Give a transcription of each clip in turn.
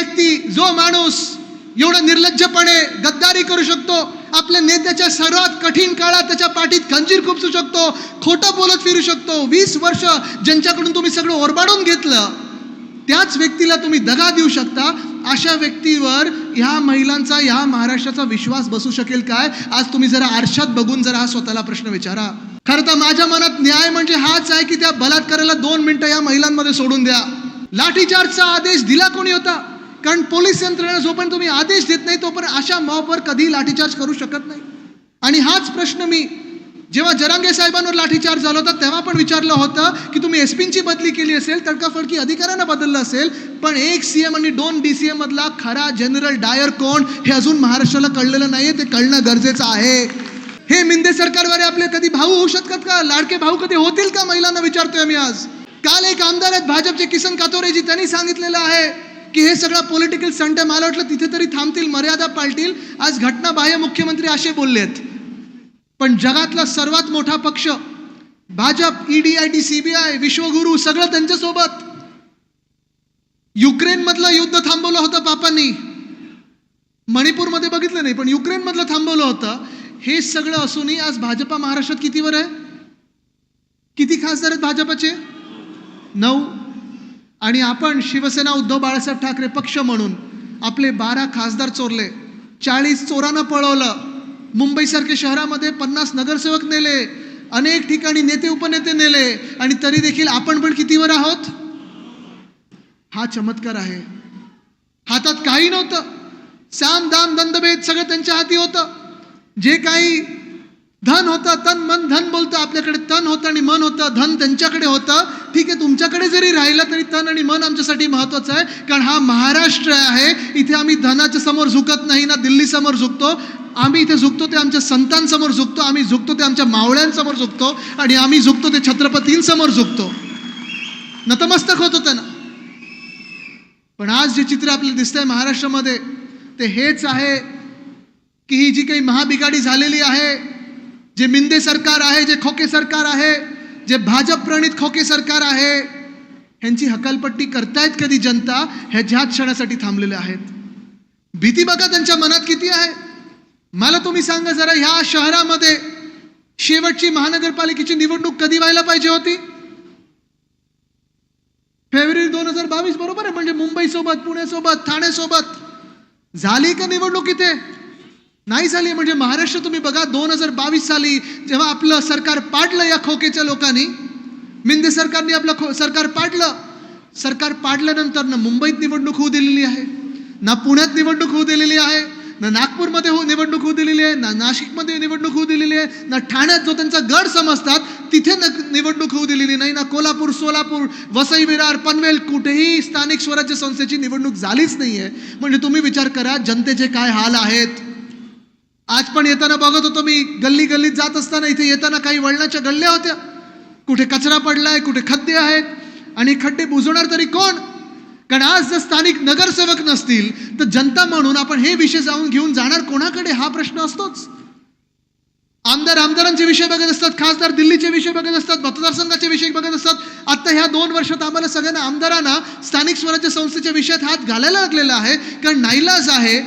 व्यक्ती जो माणूस एवढं निर्लज्जपणे गद्दारी करू शकतो आपल्या नेत्याच्या सर्वात कठीण काळात त्याच्या पाठीत खंजीर खुपसू शकतो खोटं बोलत फिरू शकतो. वीस वर्ष ज्यांच्याकडून तुम्ही सगळं ओरबाडून घेतलं त्याच व्यक्तीला तुम्ही दगा देऊ शकता. अशा व्यक्तीवर ह्या महिलांचा ह्या महाराष्ट्राचा विश्वास बसू शकेल काय? आज तुम्ही जरा आरशात बघून जरा हा स्वतःला प्रश्न विचारा. खरं तर माझ्या मनात न्याय म्हणजे हाच आहे की त्या बलात्काराला दोन मिनिटं या महिलांमध्ये सोडून द्या. लाठीचार्जचा आदेश दिला कोणी होता? कारण पोलीस यंत्रणा जोपर्यंत तुम्ही आदेश देत नाही तोपर्यंत अशा मॉबवर कधी लाठीचार्ज करू शकत नाही. आणि हाच प्रश्न मी जेव्हा जरांगे साहेबांवर लाठीचार्ज झाला होता तेव्हा पण विचारलं होतं की तुम्ही एसपींची बदली केली असेल तडकाफडकी अधिकाऱ्यांना बदललं असेल पण एक सी एम आणि दोन डी सी एम मधला खरा जनरल डायर कोण हे अजून महाराष्ट्राला कळलेलं नाहीये ते कळणं गरजेचं आहे. हे मिंदे सरकारवर आपले कधी भाऊ होऊ शकतात का? लाडके भाऊ कधी होतील का? महिलांना विचारतोय मी आज. काल एक आमदार आहेत भाजपचे किसन कातोरेजी त्यांनी सांगितलेलं आहे की हे सगळं पॉलिटिकल संट आहे. मला वाटलं तिथे तरी थांबतील मर्यादा पाळतील आज घटनाबाह्य मुख्यमंत्री असे बोलले आहेत पण जगातला सर्वात मोठा पक्ष Bhajap ED I T CBI विश्वगुरु सगळं त्यांच्यासोबत. युक्रेनमधलं युद्ध थांबवलं होतं पापांनी. मणिपूरमध्ये बघितलं नाही पण युक्रेनमधलं थांबवलं होतं. हे सगळं असूनही आज भाजपा महाराष्ट्रात कितीवर आहे? किती खासदार आहेत भाजपाचे? नऊ. आणि आपण शिवसेना उद्धव बाळासाहेब ठाकरे पक्ष म्हणून आपले बारा खासदार चोरले चाळीस चोरांना पळवलं मुंबईसारख्या शहरामध्ये पन्नास नगरसेवक नेले अनेक ठिकाणी नेते उपनेते नेले आणि तरी देखील आपण पण कितीवर आहोत? हा चमत्कार आहे. हातात काही नव्हतं. साम दाम दंदभेद सगळं त्यांच्या हाती होतं. जे काही धन होतं तन मन धन बोलतं. आपल्याकडे तन होतं आणि मन होतं. धन त्यांच्याकडे होतं. ठीक आहे तुमच्याकडे जरी राहिलं तरी तन आणि मन आमच्यासाठी महत्त्वाचं आहे. कारण हा महाराष्ट्र आहे. इथे आम्ही धनाच्या समोर झुकत नाही ना दिल्लीसमोर झुकतो. आम्ही इथे झुकतो ते आमच्या संतांसमोर झुकतो. आम्ही झुकतो ते आमच्या मावळ्यांसमोर झुकतो. आणि आम्ही झुकतो ते छत्रपतींसमोर झुकतो. नतमस्तक होतो ना. पण आज जे चित्र आपल्याला दिसतंय महाराष्ट्रामध्ये ते हेच आहे की ही जी काही महाबिगाडी झालेली आहे जे मिंदे सरकार आहे जे खोके सरकार आहे जे भाजप प्रणित खोके सरकार आहे ह्यांची हकालपट्टी करतायत कधी जनता? ह्याच्या क्षणासाठी थांबलेले आहेत. भीती बघा त्यांच्या मनात किती आहे. मला तुम्ही सांगा जरा ह्या शहरामध्ये शेवटची महानगरपालिकेची निवडणूक कधी व्हायला पाहिजे होती? फेब्रुवारी दोन हजार बावीस बरोबर आहे म्हणजे मुंबईसोबत पुण्यासोबत ठाण्यासोबत. झाली का निवडणूक इथे? नाही झाली म्हणजे महाराष्ट्र तुम्ही बघा दोन हजार बावीस साली जेव्हा आपलं सरकार पाडलं या खोकेच्या लोकांनी मिंदे सरकारने आपलं खो सरकार पाडलं. सरकार पाडल्यानंतर ना मुंबईत निवडणूक होऊ दिलेली आहे ना पुण्यात निवडणूक होऊ दिलेली आहे ना नागपूरमध्ये हो निवडणूक होऊ दिलेली आहे ना नाशिकमध्ये निवडणूक होऊ दिलेली आहे ना ठाण्यात जो त्यांचा गड समजतात तिथे न निवडणूक होऊ दिलेली नाही ना कोल्हापूर सोलापूर वसई विरार पनवेल कुठेही स्थानिक स्वराज्य संस्थेची निवडणूक झालीच नाही आहे म्हणजे तुम्ही विचार करा जनतेचे काय हाल आहेत? आज पण येताना बघत होतो मी गल्ली गल्लीत जात असताना इथे येताना काही वळणाच्या गल्ल्या होत्या. कुठे कचरा पडलाय कुठे खड्डे आहेत आणि खड्डे बुजवणार तरी कोण? कारण आज जर स्थानिक नगरसेवक नसतील तर जनता म्हणून आपण हे विषय जाऊन घेऊन जाणार कोणाकडे? हा प्रश्न असतोच. आमदार आमदारांचे विषय बघत असतात खासदार दिल्लीचे विषय बघत असतात मतदारसंघाचे विषय बघत असतात. आता ह्या दोन वर्षात आम्हाला सगळ्यांना आमदारांना स्थानिक स्वराज्य संस्थेच्या विषयात हात घालायला लागलेला आहे कारण नाईलाज आहे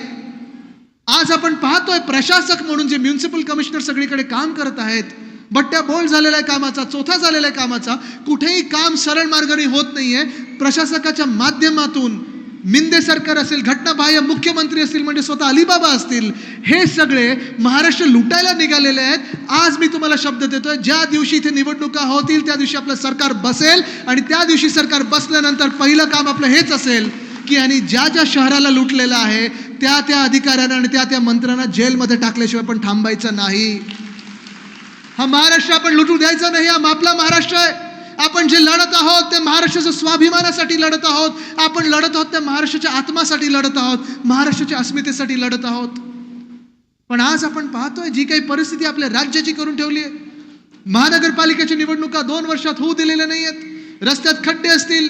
आज आपण पाहतोय प्रशासक म्हणून जे म्युन्सिपल कमिशनर सगळीकडे काम करत आहेत बट्ट्या बोल झालेल्या आहे कामाचा चोथा झालेला आहे कामाचा कुठेही काम सरळ मार्गाने होत नाहीये. प्रशासकाच्या माध्यमातून मिंदे सरकार असेल घटनाबाह्य मुख्यमंत्री असतील म्हणजे स्वतः अलिबाबा असतील हे सगळे महाराष्ट्र लुटायला निघालेले आहेत. आज मी तुम्हाला शब्द देतोय ज्या दिवशी इथे निवडणुका होतील त्या दिवशी आपलं सरकार बसेल आणि त्या दिवशी सरकार बसल्यानंतर पहिलं काम आपलं हेच असेल की आणि ज्या ज्या शहराला लुटलेलं आहे त्या त्या अधिकाऱ्यांना आणि त्या त्या मंत्र्यांना जेलमध्ये टाकल्याशिवाय पण थांबायचं नाही. हा महाराष्ट्र आपण लुटू द्यायचा नाही हा आपला महाराष्ट्र आहे. आपण जे लढत आहोत ते महाराष्ट्राच्या स्वाभिमानासाठी लढत आहोत. आपण लढत आहोत त्या महाराष्ट्राच्या आत्मासाठी लढत आहोत. महाराष्ट्राच्या अस्मितेसाठी लढत आहोत. पण आज आपण पाहतोय जी काही परिस्थिती आपल्या राज्याची करून ठेवली आहे. महानगरपालिकेच्या निवडणुका दोन वर्षात होऊ दिलेल्या नाही आहेत रस्त्यात खड्डे असतील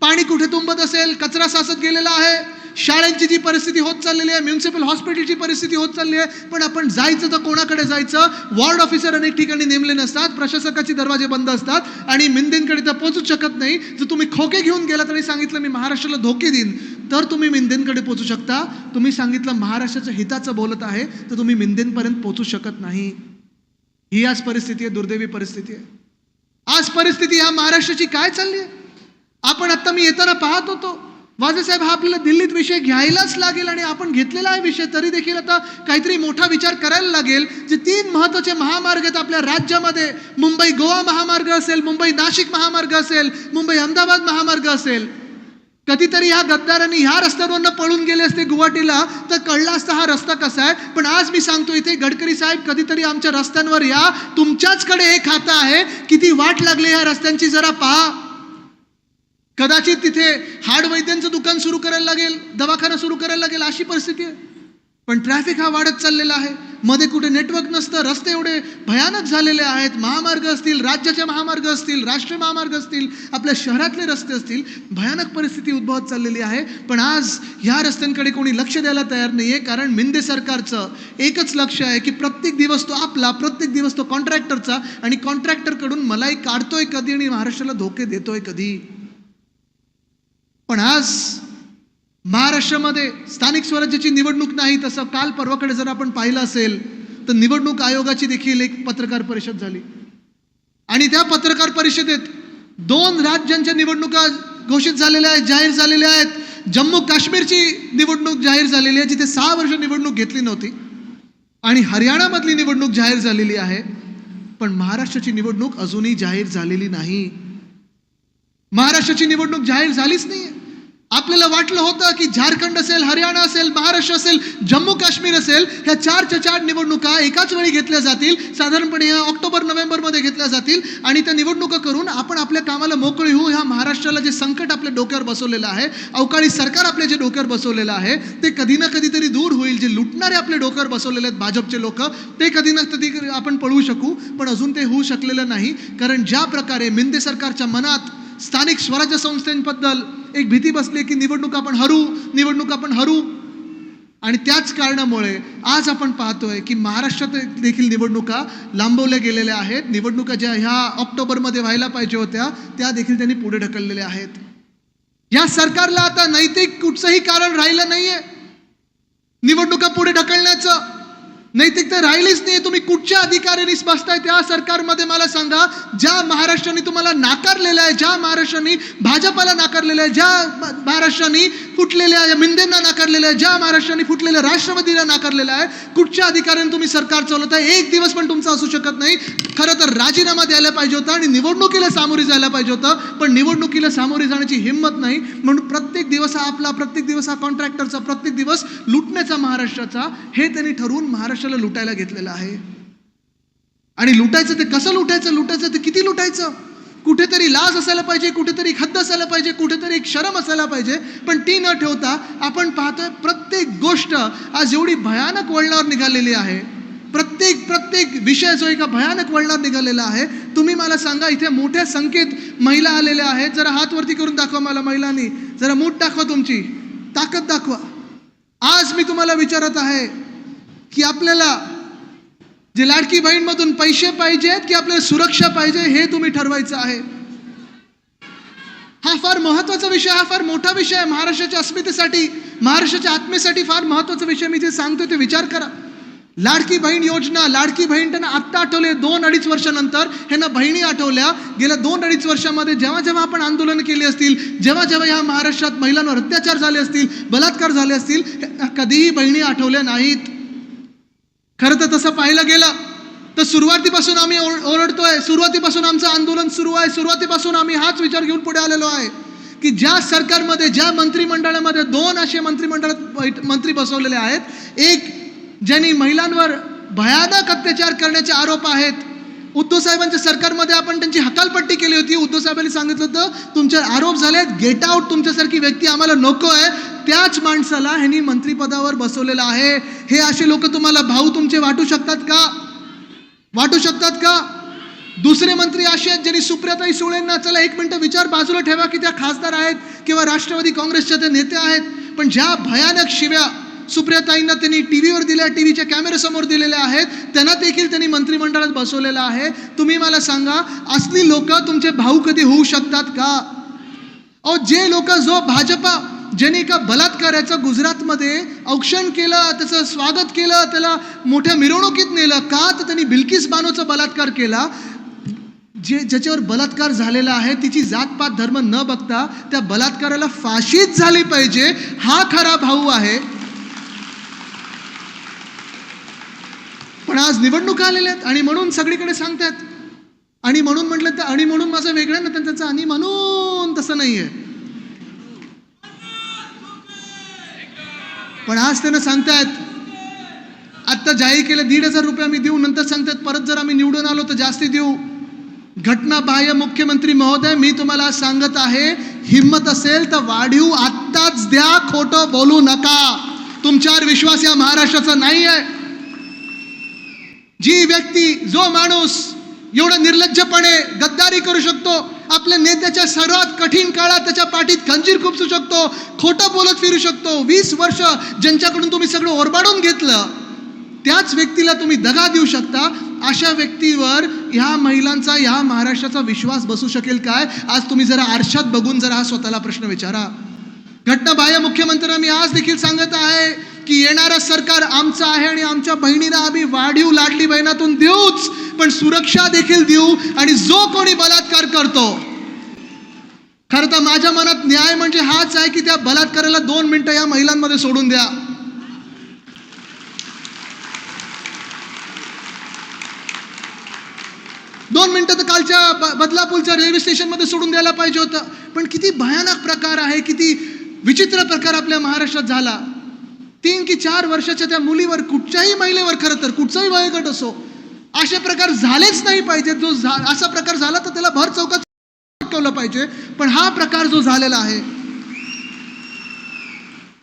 पाणी कुठे तुंबत असेल कचरा साचत गेलेला आहे. शाळांची जी परिस्थिती होत चाललेली आहे म्युन्सिपल हॉस्पिटलची परिस्थिती होत चालली आहे पण आपण जायचं तर कोणाकडे जायचं? वॉर्ड ऑफिसर अनेक ठिकाणी नेमले नसतात प्रशासकाचे दरवाजे बंद असतात आणि मिंदेंकडे तर पोहोचूच शकत नाही. जर तुम्ही खोके घेऊन गेला आणि सांगितलं मी महाराष्ट्राला धोके देईन. तर तुम्ही मिंदेंकडे पोहोचू शकता. तुम्ही सांगितलं महाराष्ट्राच्या हिताचं बोलत आहे. तर तुम्ही मिंदेंपर्यंत पोहोचू शकत नाही. ही आज परिस्थिती आहे दुर्दैवी परिस्थिती आहे. आज परिस्थिती ह्या महाराष्ट्राची काय चालली आहे? आपण आत्ता मी येताना पाहत होतो. वाजेसाहेब हा आपल्याला दिल्लीत विषय घ्यायलाच लागेल आणि आपण घेतलेला आहे विषय तरी देखील आता काहीतरी मोठा विचार करायला लागेल. जे तीन महत्त्वाचे महामार्ग आहेत आपल्या राज्यामध्ये मुंबई गोवा महामार्ग असेल मुंबई नाशिक महामार्ग असेल मुंबई अहमदाबाद महामार्ग असेल. कधीतरी ह्या गद्दारांनी ह्या रस्त्यावरनं पळून गेले असते गुवाहाटीला तर कळला असता हा रस्ता कसा आहे. पण आज मी सांगतो इथे गडकरी साहेब कधीतरी आमच्या रस्त्यांवर या तुमच्याचकडे हे खातं आहे. किती वाट लागली ह्या रस्त्यांची जरा पहा. कदाचित तिथे हाड वैद्यांचं दुकान सुरू करायला लागेल दवाखाना सुरू करायला लागेल अशी परिस्थिती आहे. पण ट्रॅफिक हा वाढत चाललेला आहे. मध्ये कुठे नेटवर्क नसतं रस्ते एवढे भयानक झालेले आहेत. महामार्ग असतील राज्याचे महामार्ग असतील राष्ट्रीय महामार्ग असतील आपल्या शहरातले रस्ते असतील भयानक परिस्थिती उद्भवत चाललेली आहे. पण आज ह्या रस्त्यांकडे कोणी लक्ष द्यायला तयार नाही आहे कारण मिंदे सरकारचं एकच लक्ष आहे की प्रत्येक दिवस तो आपला प्रत्येक दिवस तो कॉन्ट्रॅक्टरचा. आणि कॉन्ट्रॅक्टरकडून मलाई काढतोय कधी आणि महाराष्ट्राला धोके देतोय कधी. पण आज महाराष्ट्रामध्ये स्थानिक स्वराज्याची निवडणूक नाही तसं काल परवाकडे जर आपण पाहिलं असेल तर निवडणूक आयोगाची देखील एक पत्रकार परिषद झाली. आणि त्या पत्रकार परिषदेत दोन राज्यांच्या निवडणुका घोषित झालेल्या आहेत जाहीर झालेल्या आहेत. जम्मू काश्मीरची निवडणूक जाहीर झालेली आहे जिथे सहा वर्ष निवडणूक घेतली नव्हती. आणि हरियाणामधली निवडणूक जाहीर झालेली आहे. पण महाराष्ट्राची निवडणूक अजूनही जाहीर झालेली नाही. महाराष्ट्राची निवडणूक जाहीर झालीच नाही आपल्याला वाटलं होतं की झारखंड असेल हरियाणा असेल महाराष्ट्र असेल जम्मू काश्मीर असेल ह्या चारच्या चार निवडणुका एकाच वेळी घेतल्या जातील साधारणपणे ह्या ऑक्टोबर नोव्हेंबरमध्ये घेतल्या जातील आणि त्या निवडणुका करून आपण आपल्या कामाला मोकळी होऊ ह्या महाराष्ट्राला जे संकट आपल्या डोक्यावर बसवलेलं आहे अवकाळी सरकार आपल्या जे डोक्यावर बसवलेलं आहे ते कधी ना कधीतरी दूर होईल. जे लुटणारे आपल्या डोक्यावर बसवलेले आहेत भाजपचे लोक ते कधी ना कधी आपण पळवू शकू पण अजून ते होऊ शकलेलं नाही. कारण ज्या प्रकारे मिंदे सरकारच्या मनात स्थानिक स्वराज्य संस्थांबद्दल एक भीती बसली की निवडणूक आपण हरू निवडणूक आपण हरू. आणि त्याच कारणामुळे आज आपण पाहतोय की महाराष्ट्रात देखील निवडणुका लांबवल्या गेलेल्या आहेत. निवडणुका ज्या ह्या ऑक्टोबरमध्ये व्हायला पाहिजे होत्या त्या देखील त्यांनी पुढे ढकललेल्या आहेत. या सरकारला आता नैतिक कुठचंही कारण राहिलं नाहीये. निवडणुका पुढे ढकलण्याचं. नैतिकता राहिलीच नाही तुम्ही कुठच्या अधिकाऱ्यांनी बसताय? त्या सरकारमध्ये मला सांगा. ज्या महाराष्ट्राने तुम्हाला नाकारलेलं आहे ज्या महाराष्ट्राने भाजपाला नाकारलेलं आहे ज्या महाराष्ट्राने फुटलेल्या या मिंदेंना नाकारलेल्या ज्या महाराष्ट्राने फुटलेल्या राष्ट्रवादीला नाकारलेलं आहे कुठच्या अधिकाऱ्याने तुम्ही सरकार चालवत आहे एक दिवस पण तुमचा असू शकत नाही. खरं तर राजीनामा द्यायला पाहिजे होता आणि निवडणुकीला सामोरे जायला पाहिजे होतं पण निवडणुकीला सामोरे जाण्याची हिंमत नाही. म्हणून प्रत्येक दिवस हा आपला प्रत्येक दिवस हा कॉन्ट्रॅक्टरचा प्रत्येक दिवस लुटण्याचा महाराष्ट्राचा हे त्यांनी ठरवून महाराष्ट्राला लुटायला घेतलेलं आहे. आणि लुटायचं ते कसं लुटायचं? लुटायचं ते किती लुटायचं? कुठेतरी लाज असायला पाहिजे कुठेतरी खद्द असायला पाहिजे कुठेतरी एक शरम असायला पाहिजे पण ती न ठेवता आपण पाहतोय प्रत्येक गोष्ट आज एवढी भयानक वळणावर निघालेली आहे. प्रत्येक प्रत्येक विषय जो एका भयानक वळणावर निघालेला आहे तुम्ही मला सांगा इथे मोठ्या संख्येत महिला आलेल्या आहेत. जरा हात वरती करून दाखवा मला महिलांनी. जरा मूठ दाखवा तुमची. ताकद दाखवा. आज मी तुम्हाला विचारत आहे की आपल्याला जे लाडकी बहीणमधून पैसे पाहिजेत की आपल्याला सुरक्षा पाहिजे हे तुम्ही ठरवायचं आहे. हा फार महत्त्वाचा विषय हा फार मोठा विषय आहे. महाराष्ट्राच्या अस्मितेसाठी महाराष्ट्राच्या आत्मेसाठी फार महत्त्वाचा विषय मी जे सांगतो ते विचार करा. लाडकी बहीण योजना लाडकी बहीण त्यांना आत्ता आठवले दोन अडीच वर्षानंतर ह्यांना बहिणी आठवल्या. गेल्या दोन अडीच वर्षामध्ये जेव्हा जेव्हा आपण आंदोलन केली असतील जेव्हा जेव्हा या महाराष्ट्रात महिलांवर अत्याचार झाले असतील बलात्कार झाले असतील कधीही बहिणी आठवल्या नाहीत. खरं तर तसं पाहिलं गेलं तर सुरुवातीपासून आम्ही ओरडतोय. सुरुवातीपासून आमचं आंदोलन सुरू आहे. सुरुवातीपासून आम्ही हाच विचार घेऊन पुढे आलेलो आहे की ज्या सरकारमध्ये ज्या मंत्रिमंडळामध्ये दोन असे मंत्रिमंडळात मंत्री बसवलेले आहेत. एक ज्यांनी महिलांवर भयानक अत्याचार करण्याचे आरोप आहेत. उद्धव साहेबांच्या सरकारमध्ये आपण त्यांची हकालपट्टी केली होती. उद्धव साहेबांनी सांगितलं होतं तुमचे आरोप झालेत. गेट आउट तुमच्यासारखी व्यक्ती आम्हाला नको आहे. त्याच माणसाला ह्यांनी मंत्रिपदावर बसवलेलं आहे. हे असे लोक तुम्हाला भाऊ तुमचे वाटू शकतात का? वाटू शकतात का? दुसरे मंत्री असे आहेत ज्यांनी सुप्रियाताई सुळेंना चला एक मिनटं विचार बाजूला ठेवा की त्या खासदार आहेत किंवा राष्ट्रवादी काँग्रेसच्या त्या नेते आहेत. पण ज्या भयानक शिव्या सुप्रियाताईंना त्यांनी टी व्हीवर दिल्या टी व्हीच्या कॅमेऱ्यासमोर दिलेल्या आहेत त्यांना देखील त्यांनी मंत्रिमंडळात बसवलेलं आहे. तुम्ही मला सांगा असली लोक तुमचे भाऊ कधी होऊ शकतात का? अहो जे लोक जो भाजपा ज्याने एका बलात्काराचं गुजरातमध्ये औक्षण केलं त्याचं स्वागत केलं त्याला मोठ्या मिरवणुकीत नेलं का तर त्यांनी बिल्किस बानोचा बलात्कार केला. जे ज्याच्यावर बलात्कार झालेला आहे तिची जातपात धर्म न बघता त्या बलात्काराला फाशीच झाली पाहिजे हा खरा भाऊ आहे. पण आज निवडणुका आलेल्या आहेत आणि म्हणून सगळीकडे सांगतात आणि म्हणून म्हटलं तर आणि म्हणून माझं वेगळं ना त्यांचं आणि म्हणून तसं नाही आहे पण आज त्यांना सांगतायत आत्ता जाहीर केलं दीड हजार रुपये आम्ही देऊ नंतर सांगतात परत जर आम्ही निवडून आलो तर जास्ती देऊ. घटना बाह्य मुख्यमंत्री महोदय मी तुम्हाला सांगत आहे हिंमत असेल तर वाढीव आत्ताच द्या खोटं बोलू नका. तुमच्यावर विश्वास या महाराष्ट्राचा नाही आहे जी व्यक्ती जो माणूस एवढा निर्लज्जपणे गद्दारी करू नेत्याच्या सर्वात कठीण काळात त्याच्या पाठीत खंजीर खुपसू शकतो खोटं बोलत फिरू शकतो. वीस वर्ष ज्यांच्याकडून तुम्ही सगळं ओरबाडून घेतलं त्याच व्यक्तीला तुम्ही दगा देऊ शकता. अशा व्यक्तीवर ह्या महिलांचा ह्या महाराष्ट्राचा विश्वास बसू शकेल काय? आज तुम्ही जरा आरशात बघून जरा हा स्वतःला प्रश्न विचारा. घटना बाह्य मुख्यमंत्र्यांना मी आज देखील सांगत आहे की येणारं सरकार आमचं आहे आणि आमच्या बहिणीला आम्ही वाढीव लाडली बहिणातून देऊच पण सुरक्षा देखील देऊ आणि जो कोणी बलात्कार करतो खरं तर माझ्या मनात न्याय म्हणजे हाच आहे की त्या बलात्काराला दोन मिनिटं या महिलांमध्ये सोडून द्या. दोन मिनिटं तर कालच्या बदलापूरच्या रेल्वे स्टेशनमध्ये सोडून द्यायला पाहिजे होतं. पण किती भयानक प्रकार आहे किती विचित्र प्रकार आपल्या महाराष्ट्रात झाला. तीन की चार वर्षाच्या त्या मुलीवर कुठच्याही महिलेवर खरं तर कुठचाही वयोगट असो असे प्रकार झालेच नाही पाहिजे जो झा- असा प्रकार झाला तर त्याला भर चौकात अटकवलं पाहिजे पण हा प्रकार जो झालेला आहे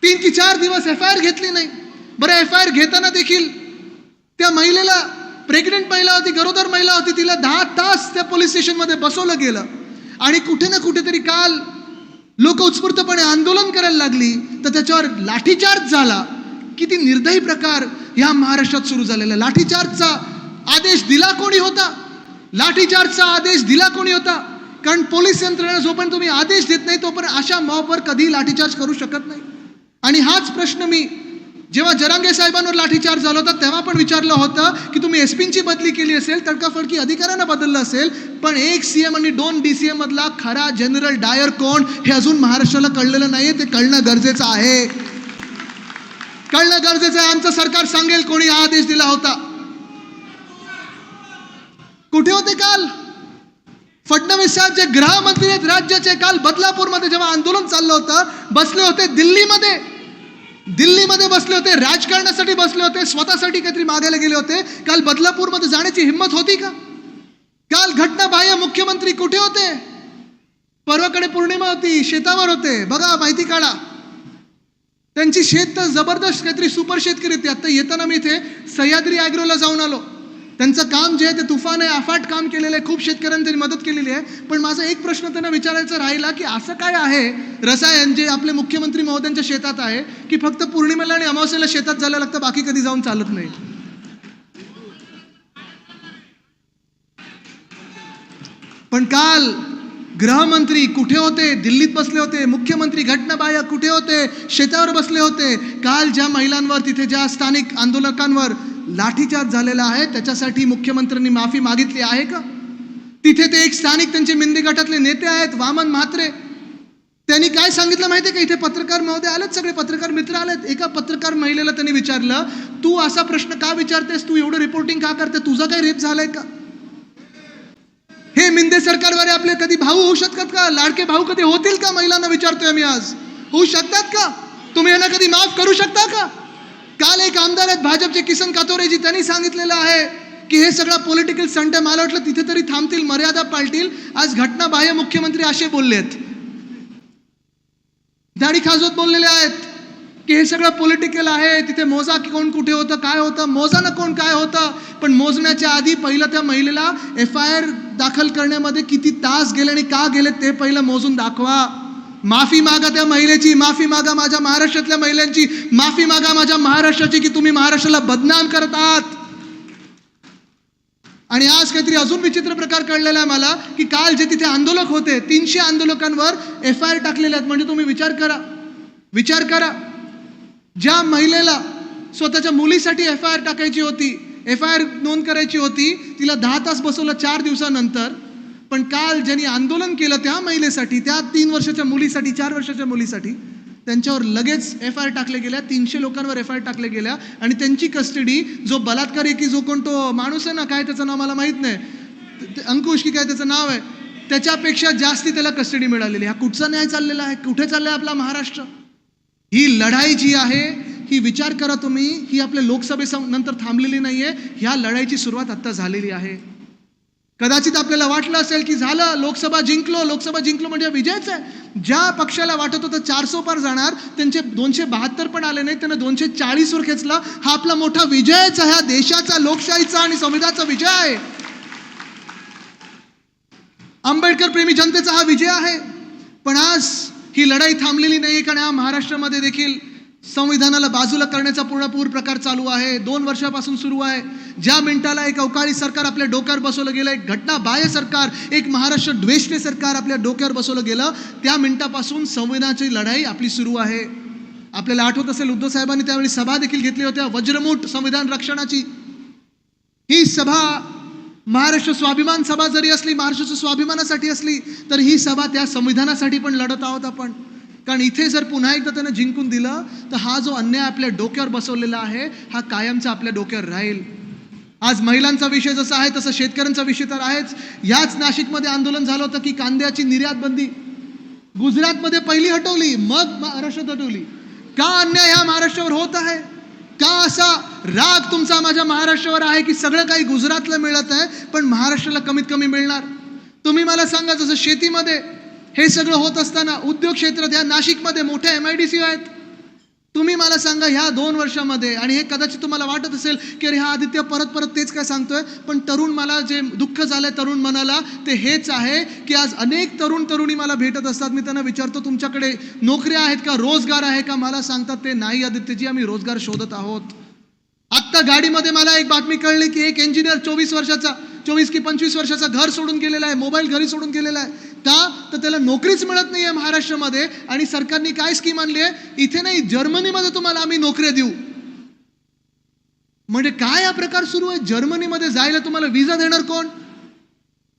तीन की चार दिवस एफ आय आर घेतली नाही. बरं एफ आय आर घेताना देखील त्या महिलेला प्रेग्नेंट महिला होती गरोदर महिला होती तिला दहा तास त्या पोलीस स्टेशनमध्ये बसवलं गेलं. आणि कुठे ना कुठेतरी काल लोक उत्स्फूर्तपणे आंदोलन करायला लागली तर त्याच्यावर लाठीचार्ज झाला. किती निर्दयी प्रकार या महाराष्ट्रात सुरू झालेला लाठीचार्जचा आदेश दिला कोणी होता? लाठीचार्जचा आदेश दिला कोणी होता? कारण पोलीस यंत्रणा जोपर्यंत तुम्ही आदेश देत नाही तोपर्यंत अशा मॉबवर कधी लाठीचार्ज करू शकत नाही. आणि हाच प्रश्न मी जेव्हा जरांगे साहेबांवर लाठीचार्ज झाला होता तेव्हा पण विचारलं होतं की तुम्ही एसपींची बदली केली असेल तडकाफडकी अधिकाऱ्यांना बदललं असेल पण एक सी एम आणि दोन डी सी एम मधला खरा जनरल डायर कोण हे अजून महाराष्ट्राला कळलेलं नाहीये ते कळणं गरजेचं आहे. कळणं गरजेचं आहे. आमचं सरकार सांगेल कोणी हा आदेश दिला होता. कुठे होते काल? फडणवीस साहेब जे गृहमंत्री आहेत राज्याचे काल बदलापूरमध्ये जेव्हा आंदोलन चाललं होतं बसले होते दिल्लीमध्ये. दिल्लीमध्ये बसले होते राजकारणासाठी बसले होते स्वतःसाठी काहीतरी मागायला गेले होते. काल बदलापूरमध्ये जाण्याची हिंमत होती का? काल घटना बाह्य मुख्यमंत्री कुठे होते? परवाकडे पौर्णिमा होती शेतावर होते. बघा माहिती काढा. त्यांची शेत तर जबरदस्त काहीतरी सुपर शेतकरी होती. आता येताना मी इथे सह्याद्री ॲग्रोला जाऊन आलो. त्यांचं काम जे आहे ते तुफान आहे अफाट काम केलेलं आहे खूप शेतकऱ्यांनी त्यांनी मदत केलेली आहे. पण माझा एक प्रश्न त्यांना विचारायचा राहिला की असं काय आहे रसायन जे आपले मुख्यमंत्री महोदयांच्या शेतात आहे की फक्त पौर्णिमेला आणि अमावस्येला शेतात जायला लागतं बाकी कधी जाऊन चालत नाही? पण काल गृहमंत्री कुठे होते? दिल्लीत बसले होते. मुख्यमंत्री घटनाबाह्य कुठे होते? शेतावर बसले होते. काल ज्या महिलांवर तिथे ज्या स्थानिक आंदोलकांवर लाठीचार्ज झालेला आहे. त्याच्यासाठी मुख्यमंत्र्यांनी माफी मागितली आहे का? तिथे ते एक स्थानिक त्यांचे मिंदे गटातले नेते आहेत वामन म्हात्रे. त्यांनी काय सांगितलं माहितीये का? इथे पत्रकार महोदय आलेत सगळे. पत्रकार मित्र आलेत. एका पत्रकार महिलेला त्यांनी विचारलं तू असा प्रश्न का विचारतेस? तू एवढं रिपोर्टिंग का करते? तुझा काही रेप झालाय का? हे मिंदे सरकारवाले आपले कधी भाऊ होऊ शकतात का? लाडके भाऊ कधी होतील का? महिलांना विचारतोय मी आज. होऊ शकतात का? तुम्ही यांना कधी माफ करू शकता का? काल एक आमदार आहेत भाजपचे किसन कातोरेजी त्यांनी सांगितलेलं आहे की हे सगळं पॉलिटिकल संट आहे. मला वाटलं तिथे तरी थांबतील मर्यादा पाळतील. आज घटना बाह्य मुख्यमंत्री असे बोलले आहेत. दाढी खाजवत बोललेले आहेत की हे सगळं पॉलिटिकल आहे. तिथे मोजा की कोण कुठे होतं काय होतं? मोजा ना कोण काय होतं? पण मोजण्याच्या आधी पहिलं त्या महिलेला एफ आय आर दाखल करण्यामध्ये किती तास गेले आणि का गेले ते पहिलं मोजून दाखवा. माफी मागा त्या महिलेची माफी मागा माझ्या महाराष्ट्रातल्या महिलांची माफी मागा माझ्या महाराष्ट्राची की तुम्ही महाराष्ट्राला बदनाम करत आहात? आणि आज काहीतरी अजून विचित्र प्रकार कळलेला आहे मला की काल जे तिथे आंदोलक होते तीनशे आंदोलकांवर एफ आय आर टाकलेले आहेत. म्हणजे तुम्ही विचार करा. विचार करा. ज्या महिलेला स्वतःच्या मुलीसाठी एफ आय आर टाकायची होती एफ आय आर नोंद करायची होती तिला दहा तास बसवलं चार दिवसानंतर पण काल ज्यांनी आंदोलन केलं त्या महिलेसाठी त्या तीन वर्षाच्या मुलीसाठी चार वर्षाच्या मुलीसाठी त्यांच्यावर लगेच एफ आय आर टाकले गेल्या तीनशे लोकांवर एफ आय आर टाकले गेल्या आणि त्यांची कस्टडी जो बलात्कारी की जो कोण तो माणूस आहे ना काय त्याचं नाव मला माहीत नाही ते- अंकुश की काय त्याचं नाव आहे त्याच्यापेक्षा जास्ती त्याला कस्टडी मिळालेली हा कुठचा न्याय चाललेला आहे? कुठे चाललाय आपला महाराष्ट्र? ही लढाई जी आहे ही विचार करा तुम्ही ही आपल्या लोकसभे नंतर थांबलेली नाही आहे ह्या लढाईची सुरुवात आत्ता झालेली आहे. कदाचित आपल्याला वाटलं असेल की झालं लोकसभा जिंकलो लोकसभा जिंकलो म्हणजे विजयच आहे. ज्या पक्षाला वाटत होतं चारसो पार जाणार त्यांचे दोनशे बहात्तर पण आले नाही त्यांना दोनशे चाळीसवर खेचला. हा आपला मोठा विजयच आहे हा देशाचा लोकशाहीचा आणि संविधानाचा विजय. आहे आंबेडकर प्रेमी जनतेचा हा विजय आहे. पण आज ही लढाई थांबलेली नाही कारण या महाराष्ट्रामध्ये देखील संविधानाला बाजूला करण्याचा पूर्णपूर प्रकार चालू आहे. दोन वर्षापासून सुरू आहे. ज्या मिनिटाला एक अवकाळी सरकार आपल्या डोक्यावर बसवलं गेलं एक घटना बाह्य सरकार एक महाराष्ट्र द्वेष्टे सरकार आपल्या डोक्यावर बसवलं गेलं त्या मिनिटापासून संविधानाची लढाई आपली सुरू आहे. आपल्याला आठवत असेल उद्धव साहेबांनी त्यावेळी सभा देखील घेतली होत्या वज्रमूठ संविधान रक्षणाची. ही सभा महाराष्ट्र स्वाभिमान सभा जरी असली महाराष्ट्राच्या स्वाभिमानासाठी असली तर ही सभा त्या संविधानासाठी पण लढत आहोत आपण. कारण इथे जर पुन्हा एकदा त्यानं जिंकून दिलं तर हा जो अन्याय आपल्या डोक्यावर बसवलेला आहे हा कायमचा आपल्या डोक्यावर राहील. आज महिलांचा विषय जसा आहे तसं शेतकऱ्यांचा विषय तर आहेच. याच नाशिकमध्ये आंदोलन झालं होतं की कांद्याची निर्यात बंदी. गुजरातमध्ये पहिली हटवली मग महाराष्ट्रात हटवली. का अन्याय ह्या महाराष्ट्रावर होत आहे? का असा राग तुमचा माझ्या महाराष्ट्रावर आहे की सगळं काही गुजरातला मिळत आहे पण महाराष्ट्राला कमीत कमी मिळणार? तुम्ही मला सांगा जसं शेतीमध्ये हे सगळं होत असताना उद्योग क्षेत्रात या नाशिकमध्ये मोठ्या एम आय डी सी आहेत तुम्ही मला सांगा ह्या दोन वर्षामध्ये आणि हे कदाचित तुम्हाला वाटत असेल की अरे हा आदित्य परत परत तेच काय सांगतोय पण तरुण मला जे दुःख झालंय तरुण मनाला ते हेच आहे की आज अनेक तरुण तरुणी मला भेटत असतात. मी त्यांना विचारतो तुमच्याकडे नोकऱ्या आहेत का रोजगार आहे का? मला सांगतात ते नाही आदित्यजी आम्ही रोजगार शोधत आहोत. आत्ता गाडीमध्ये मला एक बातमी कळली की एक इंजिनियर चोवीस वर्षाचा चोवीस की पंचवीस वर्षाचा घर सोडून गेलेला आहे मोबाईल घरी सोडून गेलेला आहे. का? तर त्याला नोकरीच मिळत नाही आहे महाराष्ट्रामध्ये आणि सरकारने काय स्कीम आणली आहे? इथे नाही जर्मनीमध्ये तुम्हाला आम्ही नोकऱ्या देऊ. म्हणजे काय हा प्रकार सुरू आहे? जर्मनीमध्ये जायला तुम्हाला विजा देणार कोण?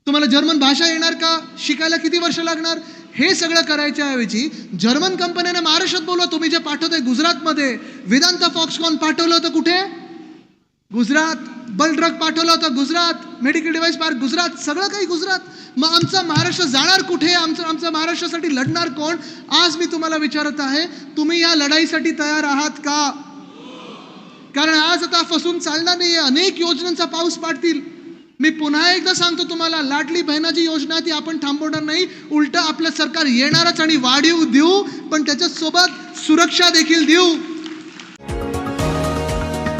तुम्हाला जर्मन भाषा येणार का? शिकायला किती वर्ष लागणार? हे सगळं करायच्या ऐवजी जर्मन कंपन्यांना महाराष्ट्रात बोलवा तुम्ही जे पाठवताय गुजरातमध्ये. वेदांत फॉक्सकॉन पाठवलं होतं कुठे? गुजरात बल ड्रग पाठवलं होतं Gujarat medical device park Gujarat सगळं काही गुजरात. मग आमचा महाराष्ट्र जाणार कुठे? आमचं आमचं महाराष्ट्रासाठी लढणार कोण? आज मी तुम्हाला विचारत आहे तुम्ही या लढाईसाठी तयार आहात का? कारण आज आता फसून चालणार नाही अनेक योजनांचा पाऊस पाडतील. मी पुन्हा एकदा सांगतो तुम्हाला लाडली बहिणाची योजना ती आपण थांबवणार नाही. उलट आपलं सरकार येणारच आणि वाढीव देऊ पण त्याच्यासोबत सुरक्षा देखील देऊ.